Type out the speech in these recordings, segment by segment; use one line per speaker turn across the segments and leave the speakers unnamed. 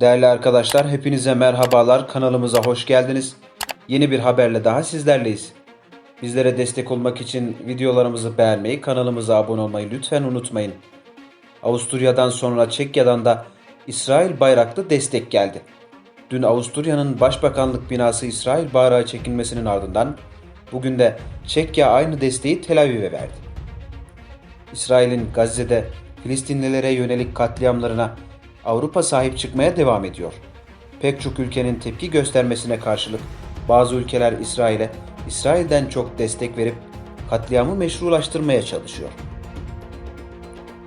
Değerli arkadaşlar hepinize merhabalar kanalımıza hoş geldiniz. Yeni bir haberle daha sizlerleyiz. Bizlere destek olmak için videolarımızı beğenmeyi, kanalımıza abone olmayı lütfen unutmayın. Avusturya'dan sonra Çekya'dan da İsrail bayraklı destek geldi. Dün Avusturya'nın başbakanlık binası İsrail bayrağı çekilmesinin ardından bugün de Çekya aynı desteği Tel Aviv'e verdi. İsrail'in Gazze'de Filistinlilere yönelik katliamlarına Avrupa sahip çıkmaya devam ediyor. Pek çok ülkenin tepki göstermesine karşılık bazı ülkeler İsrail'e İsrail'den çok destek verip katliamı meşrulaştırmaya çalışıyor.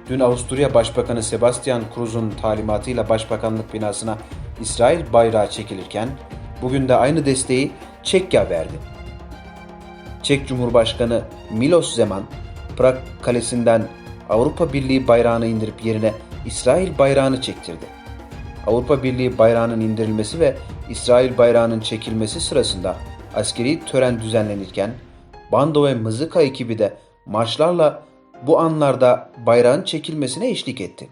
Dün Avusturya Başbakanı Sebastian Kurz'un talimatıyla başbakanlık binasına İsrail bayrağı çekilirken bugün de aynı desteği Çekya verdi. Çek Cumhurbaşkanı Milos Zeman, Prag kalesinden Avrupa Birliği bayrağını indirip yerine İsrail bayrağını çektirdi. Avrupa Birliği bayrağının indirilmesi ve İsrail bayrağının çekilmesi sırasında askeri tören düzenlenirken bando ve mızıka ekibi de marşlarla bu anlarda bayrağın çekilmesine eşlik etti.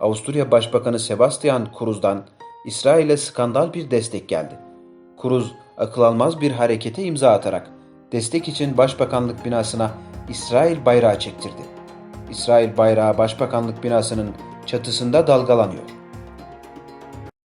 Avusturya Başbakanı Sebastian Kurz'dan İsrail'e skandal bir destek geldi. Kuruz akıl almaz bir harekete imza atarak destek için başbakanlık binasına İsrail bayrağı çektirdi. İsrail bayrağı başbakanlık binasının çatısında dalgalanıyor.